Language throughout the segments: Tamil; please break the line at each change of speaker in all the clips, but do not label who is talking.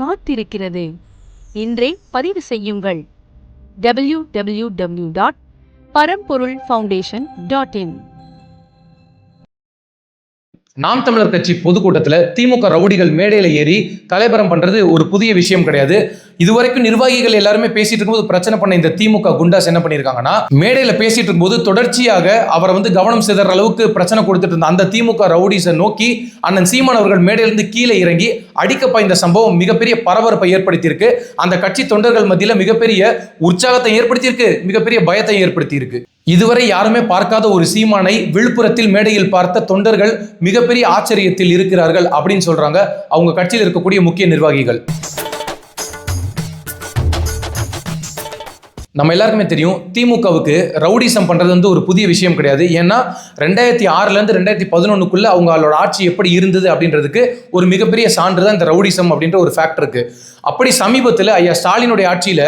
காத்திருக்கிறது. இன்றே பதிவு செய்யுங்கள். W W W dot Paramporul foundation dot in
Naam Tamilar Katchi பொதுக்கூட்டத்தில் திமுக ரவுடிகள் மேடையில் ஏறி தலைபரம் பண்ணுறது ஒரு புதிய விஷயம் கிடையாது. இதுவரைக்கும் நிர்வாகிகள் எல்லாருமே பேசிட்டு இருக்கும்போது பிரச்சனை பண்ண இந்த திமுக குண்டாஸ் என்ன பண்ணியிருக்காங்கன்னா மேடையில் பேசிட்டு இருக்கும்போது தொடர்ச்சியாக அவரை வந்து கவனம் சிதற அளவுக்கு பிரச்சனை கொடுத்துட்டு இருந்த அந்த திமுக ரவுடிஸை நோக்கி அண்ணன் சீமான் அவர்கள் மேடையிலிருந்து கீழே இறங்கி அடிக்க பாய்ந்த சம்பவம் மிகப்பெரிய பரபரப்பை ஏற்படுத்தியிருக்கு. அந்த கட்சி தொண்டர்கள் மத்தியில் மிகப்பெரிய உற்சாகத்தை ஏற்படுத்தியிருக்கு மிகப்பெரிய பயத்தை ஏற்படுத்தியிருக்கு. இதுவரை யாருமே பார்க்காத ஒரு சீமானை விழுப்புரத்தில் மேடையில் பார்த்த தொண்டர்கள் மிகப்பெரிய ஆச்சரியத்தில் இருக்கிறார்கள் அப்படின்னு சொல்றாங்க. அவங்க கட்சியில் இருக்கக்கூடிய முக்கிய நிர்வாகிகள். நம்ம எல்லாருக்குமே தெரியும் திமுகவுக்கு ரவுடிசம் பண்ணுறது வந்து ஒரு புதிய விஷயம் கிடையாது. ஏன்னா ரெண்டாயிரத்தி ஆறுலேருந்து ரெண்டாயிரத்தி பதினொன்றுக்குள்ளே அவங்களோட ஆட்சி எப்படி இருந்தது அப்படின்றதுக்கு ஒரு மிகப்பெரிய சான்று தான் இந்த ரவுடிசம் அப்படின்ற ஒரு ஃபேக்ட் இருக்குது அப்படி சமீபத்தில் ஐயா ஸ்டாலினுடைய ஆட்சியில்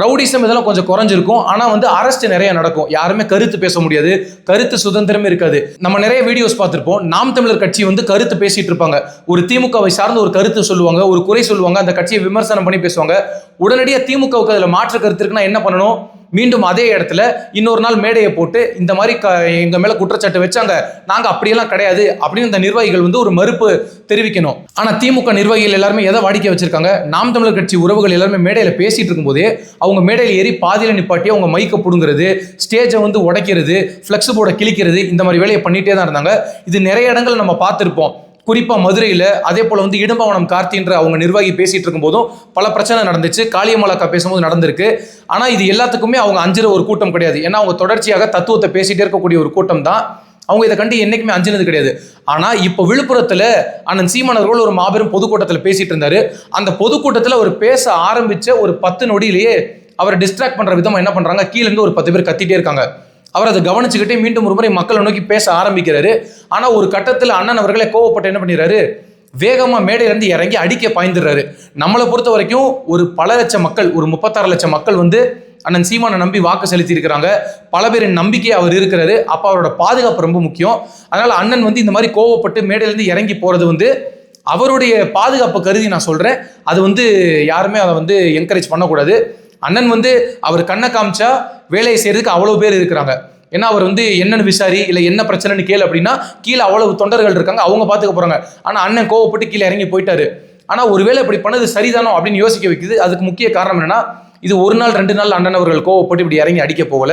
ரவுடிசம் இதெல்லாம் கொஞ்சம் குறைஞ்சிருக்கும். ஆனால் வந்து அரெஸ்ட் நிறைய நடக்கும். யாருமே கருத்து பேச முடியாது. கருத்து சுதந்திரமே இருக்காது. நம்ம நிறைய வீடியோஸ் பார்த்துருப்போம். நாம் தமிழர் கட்சி வந்து கருத்து பேசிட்டு இருப்பாங்க. ஒரு திமுகவை சார்ந்து ஒரு கருத்து சொல்லுவாங்க ஒரு குறை சொல்லுவாங்க அந்த கட்சியை விமர்சனம் பண்ணி பேசுவாங்க. உடனடியாக திமுகவுக்கு அதில் மாற்று கருத்து இருக்குன்னா என்ன பண்ணணும்? மீண்டும் அதே இடத்துல இன்னொரு நாள் மேடையை போட்டு இந்த மாதிரி க எங்கள் மேலே குற்றச்சாட்டு வச்சாங்க. நாங்கள் அப்படியெல்லாம் கிடையாது. அப்படின்னு இந்த நிர்வாகிகள் வந்து ஒரு மறுப்பு தெரிவிக்கணும். ஆனால் திமுக நிர்வாகிகள் எல்லாருமே எதை வாடிக்கை வச்சிருக்காங்க? நாம் தமிழர் கட்சி உறவுகள் எல்லாருமே மேடையில் பேசிகிட்டு இருக்கும்போதே அவங்க மேடையில் ஏறி பாதியில் நிப்பாட்டி அவங்க மைக்கை பிடுங்குறது ஸ்டேஜை வந்து உடைக்கிறது ஃப்ளெக்ஸ் போர்டை கிழிக்கிறது இந்த மாதிரி வேலையை பண்ணிகிட்டே தான் இருந்தாங்க. இது நிறைய இடங்கள் நம்ம பார்த்துருப்போம். குறிப்பாக மதுரையில் அதே போல் வந்து இடும்பவனம் கார்த்தின்ற அவங்க நிர்வாகி பேசிகிட்டு இருக்கும்போதும் பல பிரச்சனை நடந்துச்சு. காளியமலாக்கா பேசும்போது நடந்திருக்கு. ஆனால் இது எல்லாத்துக்குமே அவங்க அஞ்சுற ஒரு கூட்டம் கிடையாது. ஏன்னா அவங்க தொடர்ச்சியாக தத்துவத்தை பேசிகிட்டே இருக்கக்கூடிய ஒரு கூட்டம் தான். அவங்க இதை கண்டு என்றைக்குமே அஞ்சினது கிடையாது. ஆனால் இப்போ விழுப்புரத்தில் அண்ணன் சீமானவர்கள் ஒரு மாபெரும் பொதுக்கூட்டத்தில் பேசிகிட்டு இருந்தாரு. அந்த பொதுக்கூட்டத்தில் அவர் பேச ஆரம்பிச்ச ஒரு பத்து நொடியிலேயே அவரை டிஸ்ட்ராக்ட் பண்ணுற விதமாக என்ன பண்ணுறாங்க கீழேருந்து ஒரு பத்து பேர் கத்திட்டே இருக்காங்க. அவர் அதை கவனிச்சுக்கிட்டே மீண்டும் ஒரு முறை மக்களை நோக்கி பேச ஆரம்பிக்கிறாரு. ஆனால் ஒரு கட்டத்தில் அண்ணன் அவர்களே கோவப்பட்டு என்ன பண்ணிடுறாரு? வேகமாக மேடையிலேருந்து இறங்கி அடிக்க பாய்ந்துடுறாரு. நம்மளை பொறுத்த வரைக்கும் ஒரு பல லட்சம் மக்கள் ஒரு முப்பத்தாறு லட்சம் மக்கள் வந்து அண்ணன் சீமானை நம்பி வாக்கு செலுத்தி இருக்கிறாங்க பல பேரின் நம்பிக்கை அவர் இருக்கிறாரு. அப்போ அவரோட பாதுகாப்பு ரொம்ப முக்கியம். அதனால் அண்ணன் வந்து இந்த மாதிரி கோவப்பட்டு மேடையிலேருந்து இறங்கி போகிறது வந்து அவருடைய பாதுகாப்பு கருதி நான் சொல்கிறேன் அது வந்து யாருமே அதை வந்து என்கரேஜ் பண்ணக்கூடாது. அண்ணன் வந்து அவர் கண்ணை காமிச்சா வேலையை செய்யறதுக்கு அவ்வளோ பேர் இருக்கிறாங்க. ஏன்னா அவர் வந்து என்னன்னு விசாரி இல்லை என்ன பிரச்சனைன்னு கேளு அப்படின்னா கீழே அவ்வளவு தொண்டர்கள் இருக்காங்க அவங்க பார்த்துக்க போறாங்க. ஆனால் அண்ணன் கோவப்பட்டு கீழே இறங்கி போயிட்டாரு. ஆனால் ஒருவேளை இப்படி பண்ணது சரிதானோ அப்படின்னு யோசிக்க வைக்குது. அதுக்கு முக்கிய காரணம் என்னன்னா இது ஒரு நாள் ரெண்டு நாள் அண்ணன் அவர்கள் கோவப்பட்டு இப்படி இறங்கி அடிக்க போகல.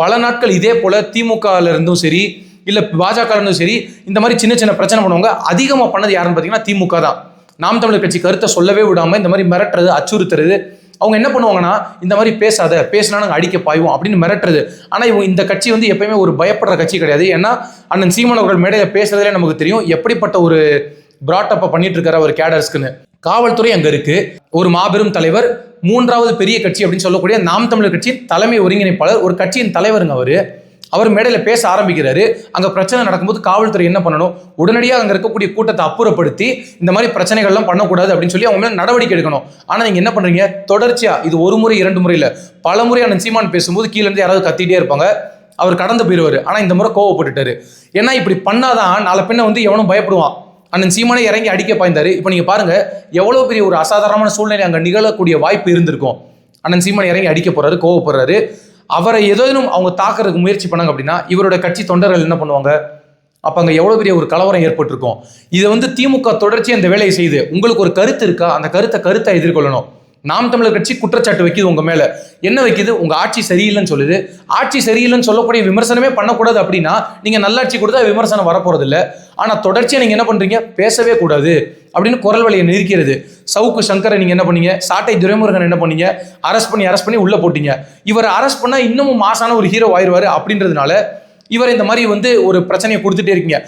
பல நாட்கள் இதே போல திமுகல இருந்தும் சரி இல்லை பாஜக இருந்தும் சரி இந்த மாதிரி சின்ன சின்ன பிரச்சனை பண்ணுவாங்க அதிகமாக பண்ணது யாருன்னு பார்த்தீங்கன்னா திமுக தான். நாம் தமிழர் கட்சி கருத்தை சொல்லவே விடாமல் இந்த மாதிரி மிரட்டுறது அச்சுறுத்துறது அவங்க என்ன பண்ணுவாங்கன்னா இந்த மாதிரி பேசாத பேசினா நாங்கள் அடிக்க பாய்வோம் அப்படின்னு மிரட்டுறது. ஆனால் இவங்க இந்த கட்சி வந்து எப்பயுமே ஒரு பயப்படுற கட்சி கிடையாது. ஏன்னா அண்ணன் சீமான் அவர்கள் மேடையில் பேசுறதுலே நமக்கு தெரியும் எப்படிப்பட்ட ஒரு பிராட்டப்பை பண்ணிட்டு இருக்காரு அவர் கேடர்ஸ்க்குன்னு. காவல்துறை அங்கே இருக்கு. ஒரு மாபெரும் தலைவர் மூன்றாவது பெரிய கட்சி அப்படின்னு சொல்லக்கூடிய நாம் தமிழர் கட்சியின் தலைமை ஒருங்கிணைப்பாளர் ஒரு கட்சியின் தலைவருங்க அவரு. அவர் மேடையில் பேச ஆரம்பிக்கிறாரு. அங்கே பிரச்சனை நடக்கும்போது காவல்துறை என்ன பண்ணணும்? உடனடியாக அங்கே இருக்கக்கூடிய கூட்டத்தை அப்புறப்படுத்தி இந்த மாதிரி பிரச்சனைகள்லாம் பண்ணக்கூடாது அப்படின்னு சொல்லி அவங்க மேலே நடவடிக்கை எடுக்கணும். ஆனால் நீங்கள் என்ன பண்ணுறீங்க தொடர்ச்சியாக இது ஒரு முறை இரண்டு முறை பல முறையான சீமான் பேசும்போது கீழேருந்து யாராவது கத்திட்டே இருப்பாங்க. அவர் கடந்து போயிடுவார் ஆனால் இந்த முறை கோவப்பட்டுட்டாரு. ஏன்னா இப்படி பண்ணாதான் நாளை பின்ன வந்து எவனும் பயப்படுவான். அண்ணன் சீமானே இறங்கி அடிக்க பாய்ந்தாரு. இப்போ நீங்கள் பாருங்கள் எவ்வளோ பெரிய ஒரு அசாதாரணமான சூழ்நிலை அங்கே நிகழக்கூடிய வாய்ப்பு இருந்திருக்கும். அண்ணன் சீமான் இறங்கி அடிக்க போகிறாரு கோவப்படுறாரு. அவரை ஏதேனும் அவங்க தாக்குறதுக்கு முயற்சி பண்ணாங்க அப்படின்னா இவரோட கட்சி தொண்டர்கள் என்ன பண்ணுவாங்க? அப்போ அங்கே எவ்வளோ பெரிய ஒரு கலவரம் ஏற்பட்டிருக்கும்? இதை வந்து திமுக தொடர்ச்சி அந்த வேலையை செய்யுது. உங்களுக்கு ஒரு கருத்து இருக்கா? அந்த கருத்தை கருத்தை எதிர்கொள்ளணும். நாம் தமிழர் கட்சி குற்றச்சாட்டு வைக்குது உங்கள் மேலே. என்ன வைக்குது? உங்கள் ஆட்சி சரியில்லைன்னு சொல்லுது. ஆட்சி சரியில்லைன்னு சொல்லக்கூடிய விமர்சனமே பண்ணக்கூடாது அப்படின்னா நீங்கள் நல்லாட்சி கொடுத்தா விமர்சனம் வரப்போகிறது இல்லை ஆனால் தொடர்ச்சியாக நீங்கள் என்ன பண்ணுறீங்க பேசவே கூடாது. அப்படின்னு குரல் வழியை நிற்கிறது சவுக்கு சங்கரை நீங்கள் என்ன பண்ணீங்க? சாட்டை துரைமுருகன் என்ன பண்ணீங்க? அரெஸ்ட் பண்ணி அரெஸ்ட் பண்ணி உள்ளே போட்டீங்க. இவர் அரெஸ்ட் பண்ணால் இன்னமும் மாசான ஒரு ஹீரோ ஆயிடுவார் அப்படின்றதுனால இவர் இந்த மாதிரி வந்து ஒரு பிரச்சனையை கொடுத்துட்டே இருக்கீங்க.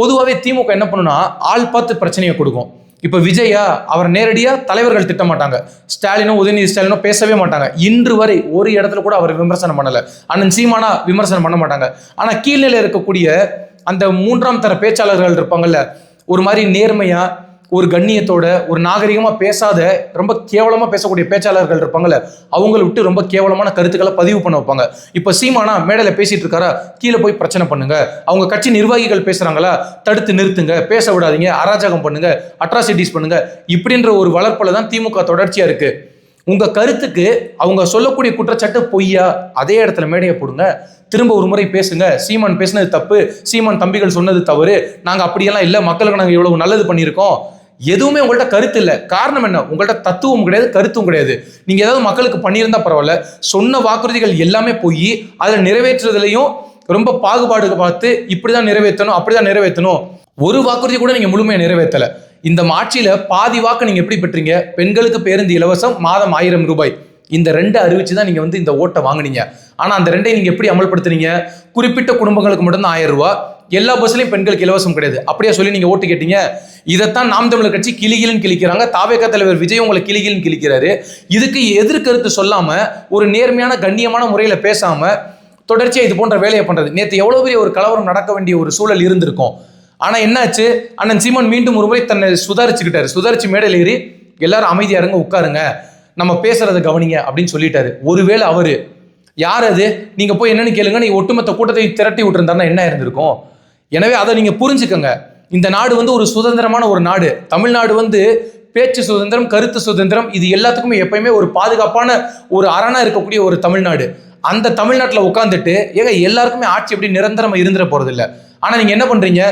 பொதுவாகவே திமுக என்ன பண்ணுன்னா ஆள் பார்த்து பிரச்சனையை கொடுக்கும். இப்போ விஜயா அவர் நேரடியாக தலைவர்கள் திட்ட மாட்டாங்க. ஸ்டாலினோ உதயநிதி ஸ்டாலினோ பேசவே மாட்டாங்க. இன்று வரை ஒரு இடத்துல கூட அவர் விமர்சனம் பண்ணலை. அண்ணன் சீமானா விமர்சனம் பண்ண மாட்டாங்க. ஆனால் கீழ்நிலை இருக்கக்கூடிய அந்த மூன்றாம் தர பேச்சாளர்கள் இருப்பாங்கல்ல ஒரு மாதிரி நேர்மையாக ஒரு கண்ணியத்தோட ஒரு நாகரிகமாக பேசாத ரொம்ப கேவலமாக பேசக்கூடிய பேச்சாளர்கள் இருப்பாங்கல்ல அவங்கள விட்டு ரொம்ப கேவலமான கருத்துக்களை பதிவு பண்ண வைப்பாங்க. இப்போ சீமானா மேடையில் பேசிட்டு இருக்காரா? கீழே போய் பிரச்சனை பண்ணுங்க. அவங்க கட்சி நிர்வாகிகள் பேசுகிறாங்களா தடுத்து நிறுத்துங்க. பேச விடாதீங்க. அராஜகம் பண்ணுங்க. அட்ராசிட்டிஸ் பண்ணுங்க. இப்படின்ற ஒரு வளர்ப்பில் தான் திமுக தொடர்ச்சியாக இருக்கு. உங்க கருத்துக்கு அவங்க சொல்லக்கூடிய குற்றச்சாட்டு பொய்யா? அதே இடத்துல மேடையை போடுங்க. திரும்ப ஒரு முறை பேசுங்க. சீமான் பேசினது தப்பு. சீமான் தம்பிகள் சொன்னது தவறு. நாங்கள் அப்படியெல்லாம் இல்லை. மக்களுக்கு நாங்கள் இவ்வளவு நல்லது பண்ணியிருக்கோம். எதுவுமே உங்கள்ட்ட கருத்து இல்லை. காரணம் என்ன? உங்கள்ட்ட தத்துவம் கிடையாது கருத்தும் கிடையாது. நீங்கள் ஏதாவது மக்களுக்கு பண்ணியிருந்தா பரவாயில்ல. சொன்ன வாக்குறுதிகள் எல்லாமே போய் அதை நிறைவேற்றுறதுலையும் ரொம்ப பாகுபாடு பார்த்து இப்படிதான் நிறைவேற்றணும் அப்படிதான் நிறைவேற்றணும். ஒரு வாக்குறுதி கூட நீங்கள் முழுமையாக நிறைவேற்றலை. இந்த ஆட்சியில் பாதி வாக்கு நீங்கள் எப்படி பெற்றீங்க? பெண்களுக்கு பேருந்து இலவசம் மாதம் ஆயிரம் ரூபாய். இந்த ரெண்டு அறிவிச்சு தான் நீங்கள் வந்து இந்த ஓட்டை வாங்குனீங்க. ஆனால் அந்த ரெண்டையும் நீங்கள் எப்படி அமல்படுத்துனீங்க? குறிப்பிட்ட குடும்பங்களுக்கு மட்டும்தான் ஆயிரம் ரூபாய். எல்லா பஸ்லையும் பெண்களுக்கு இலவசம் கிடையாது. அப்படியே சொல்லி நீங்க ஓட்டு கேட்டீங்க. இதைத்தான் நாம் தமிழர் கட்சி கிளிகிலும் கிழிக்கிறாங்க. தாவேக தலைவர் விஜய் உங்களை கிளிகிலும் கிளிக்கிறாரு இதுக்கு எதிர்கருத்து சொல்லாம ஒரு நேர்மையான கண்ணியமான முறையில பேசாம தொடர்ச்சியா இது போன்ற வேலையை பண்றது. நேத்து எவ்வளவு பெரிய ஒரு கலவரம் நடக்க வேண்டிய ஒரு சூழல் இருந்திருக்கும். ஆனா என்னாச்சு? அண்ணன் சீமான் மீண்டும் ஒரு முறை தன்னை சுதாரிச்சுக்கிட்டாரு. சுதாரிச்சு மேடையில் ஏறி எல்லாரும் அமைதியா இருங்க உட்காருங்க. நம்ம பேசுறத கவனிங்க அப்படின்னு சொல்லிட்டாரு. ஒருவேளை அவரு யார் அது? நீங்க போய் என்னன்னு கேளுங்க. நீ ஒட்டுமொத்த கூட்டத்தை திரட்டி விட்டுருந்தாருன்னா என்ன இருந்திருக்கும்? எனவே அதை நீங்க புரிஞ்சுக்கோங்க. இந்த நாடு வந்து ஒரு சுதந்திரமான ஒரு நாடு. தமிழ்நாடு வந்து பேச்சு சுதந்திரம் கருத்து சுதந்திரம் இது எல்லாத்துக்குமே எப்பயுமே ஒரு பாதுகாப்பான ஒரு அரணா இருக்கக்கூடிய ஒரு தமிழ்நாடு. அந்த தமிழ்நாட்டில் உட்காந்துட்டு ஏங்க எல்லாருக்குமே ஆட்சி எப்படி நிரந்தரமாக இருந்துட போறது ஆனால் நீங்கள் என்ன பண்ணுறீங்க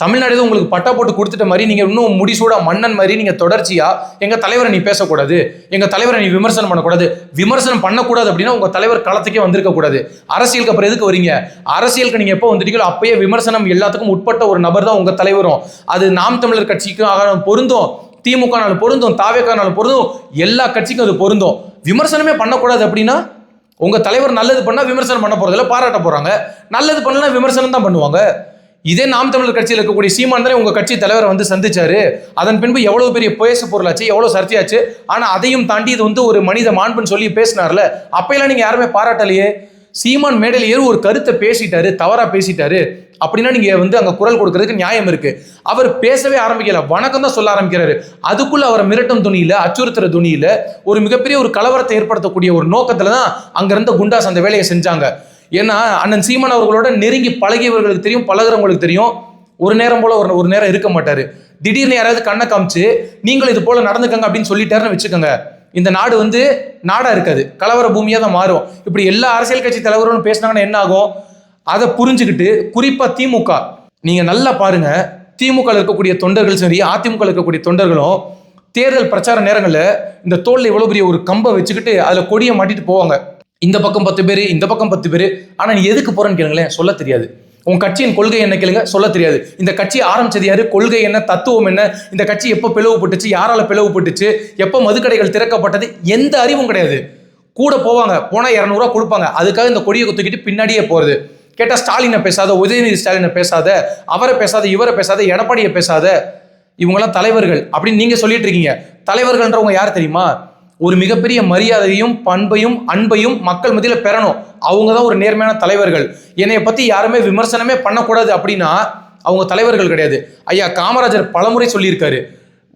தமிழ்நாடு ஏதோ உங்களுக்கு பட்டா போட்டு கொடுத்துட்ட மாதிரி நீங்க இன்னும் முடிசூடா மன்னன் மாதிரி நீங்க தொடர்ச்சியா எங்க தலைவரை நீ பேசக்கூடாது. எங்க தலைவரை நீ விமர்சனம் பண்ணக்கூடாது. விமர்சனம் பண்ணக்கூடாது அப்படின்னா உங்க தலைவர் களத்துக்கே வந்திருக்க கூடாது. அரசியலுக்கு அப்புறம் எதுக்கு வரீங்க? அரசியலுக்கு நீங்க எப்போ வந்துட்டீங்களோ அப்பயே விமர்சனம் எல்லாத்துக்கும் உட்பட்ட ஒரு நபர் தான் உங்க தலைவரும். அது நாம் தமிழர் கட்சிக்காக பொருந்தும். திமுகனாலும் பொருந்தும் தாவேக்கானாலும் பொருந்தும். எல்லா கட்சிக்கும் அது பொருந்தும். விமர்சனமே பண்ணக்கூடாது அப்படின்னா உங்க தலைவர் நல்லது பண்ணா விமர்சனம் பண்ண போறதில்ல பாராட்ட போறாங்க. நல்லது பண்ணலன்னா விமர்சனம் தான் பண்ணுவாங்க. இதே நாம் தமிழர் கட்சியில் இருக்கக்கூடிய சீமான் தானே உங்கள் கட்சி தலைவரை வந்து சந்திச்சாரு. அதன் பின்பு எவ்வளோ பெரிய பேச பொருளாச்சு எவ்வளோ சர்ச்சையாச்சு. ஆனால் அதையும் தாண்டி இது வந்து ஒரு மனித மாண்புன்னு சொல்லி பேசினார்ல. அப்பையெல்லாம் நீங்கள் யாருமே பாராட்டலையே? சீமான் மேடையில் ஏறி ஒரு கருத்தை பேசிட்டாரு தவறாக பேசிட்டாரு. அப்படின்னா நீங்கள் வந்து அங்கே குரல் கொடுக்கறதுக்கு நியாயம் இருக்கு. அவர் பேசவே ஆரம்பிக்கல. வணக்கம் தான் சொல்ல ஆரம்பிக்கிறாரு. அதுக்குள்ள அவரை மிரட்டும் துணியில் அச்சுறுத்துற துணியில் ஒரு மிகப்பெரிய ஒரு கலவரத்தை ஏற்படுத்தக்கூடிய ஒரு நோக்கத்தில் தான் அங்கேருந்து குண்டாஸ் அந்த வேலையை செஞ்சாங்க. ஏன்னா அண்ணன் சீமான் அவர்களோட நெருங்கி பழகியவர்களுக்கு தெரியும் பழகுறவங்களுக்கு தெரியும். ஒரு நேரம் போல ஒரு ஒரு நேரம் இருக்க மாட்டாரு. திடீர்னு யாராவது கண்ணை காமிச்சு நீங்களும் இது போல நடந்துக்கங்க அப்படின்னு சொல்லிட்டாருன்னு வச்சுக்கோங்க. இந்த நாடு வந்து நாடா இருக்காது. கலவர பூமியா தான் மாறும். இப்படி எல்லா அரசியல் கட்சி தலைவரும் பேசினாங்கன்னா என்ன ஆகும்? அதை புரிஞ்சுக்கிட்டு குறிப்பா திமுக. நீங்க நல்லா பாருங்க. திமுக இருக்கக்கூடிய தொண்டர்கள் சரி அதிமுக இருக்கக்கூடிய தொண்டர்களும் தேர்தல் பிரச்சார நேரங்களில் இந்த தோல்ல இவ்வளவு பெரிய ஒரு கம்பை வச்சுக்கிட்டு அதுல கொடியை மாட்டிட்டு போவாங்க. இந்த பக்கம் பத்து பேர் இந்த பக்கம் பத்து பேர். ஆனால் நீ எதுக்கு போகிறேன்னு கேளுங்களேன் சொல்ல தெரியாது. உன் கட்சியின் கொள்கை என்ன கேளுங்க சொல்ல தெரியாது. இந்த கட்சி ஆரம்பிச்சது யாரு? கொள்கை என்ன தத்துவம் என்ன? இந்த கட்சி எப்போ பிளவுபட்டுச்சு யாரால பிளவுபட்டுச்சு? எப்போ மதுக்கடைகள் திறக்கப்பட்டது? எந்த அறிவும் கிடையாது. கூட போவாங்க போனால் இரநூறுவா கொடுப்பாங்க. அதுக்காக இந்த கொடியை தூக்கிட்டு பின்னாடியே போகிறது கேட்டால் ஸ்டாலினை பேசாத உதயநிதி ஸ்டாலினை பேசாத அவரை பேசாத இவரை பேசாத எடப்பாடியை பேசாத. இவங்கெல்லாம் தலைவர்கள் அப்படின்னு நீங்கள் சொல்லிட்டு இருக்கீங்க. தலைவர்கள்ன்றவங்க யார் தெரியுமா? ஒரு மிகப்பெரிய மரியாதையும் பண்பையும் அன்பையும் மக்கள் மத்தியில் பெறணும். அவங்க தான் ஒரு நேர்மையான தலைவர்கள். என்னைய பற்றி யாருமே விமர்சனமே பண்ணக்கூடாது அப்படின்னா அவங்க தலைவர்கள் கிடையாது. ஐயா காமராஜர் பலமுறை சொல்லியிருக்காரு.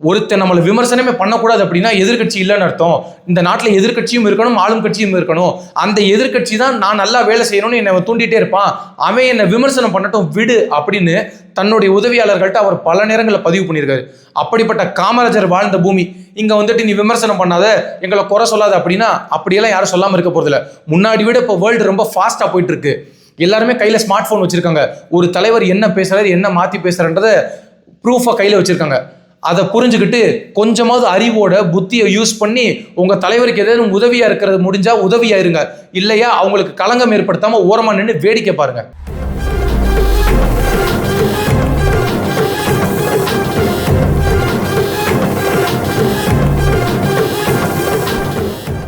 ஒருத்தன் நம்மளை விமர்சனமே பண்ணக்கூடாது அப்படின்னா எதிர்க்கட்சி இல்லைன்னு அர்த்தம். இந்த நாட்டில் எதிர்க்கட்சியும் இருக்கணும் ஆளும் கட்சியும் இருக்கணும். அந்த எதிர்க்கட்சி தான் நான் நல்லா வேலை செய்யணும்னு என்னை தூண்டிகிட்டே தூண்டிட்டே இருப்பான். அவன் என்னை விமர்சனம் பண்ணட்டும் விடு அப்படின்னு தன்னுடைய உதவியாளர்கள்ட்ட அவர் பல நேரங்களில் பதிவு பண்ணியிருக்காரு. அப்படிப்பட்ட காமராஜர் வாழ்ந்த பூமி. இங்கே வந்துட்டு நீ விமர்சனம் பண்ணாத எங்களை குறை சொல்லாத அப்படின்னா அப்படியெல்லாம் யாரும் சொல்லாமல் இருக்க போகிறதில்ல முன்னாடி விட இப்போ வேர்ல்டு ரொம்ப ஃபாஸ்ட்டாக போயிட்டு இருக்கு எல்லாருமே கையில் ஸ்மார்ட் ஃபோன் வச்சுருக்காங்க. ஒரு தலைவர் என்ன பேசுகிறார் என்ன மாற்றி பேசுறன்றத ப்ரூஃபாக கையில் வச்சுருக்காங்க. அதை புரிஞ்சுக்கிட்டு கொஞ்சமாவது அறிவோட புத்தியை யூஸ் பண்ணி உங்கள் தலைவருக்கு ஏதேனும் உதவியாக இருக்கிறது முடிஞ்சால் உதவியாக இருங்க. இல்லையா அவங்களுக்கு களங்கம் ஏற்படுத்தாமல் ஓரமாக நின்று வேடிக்கை பாருங்கள்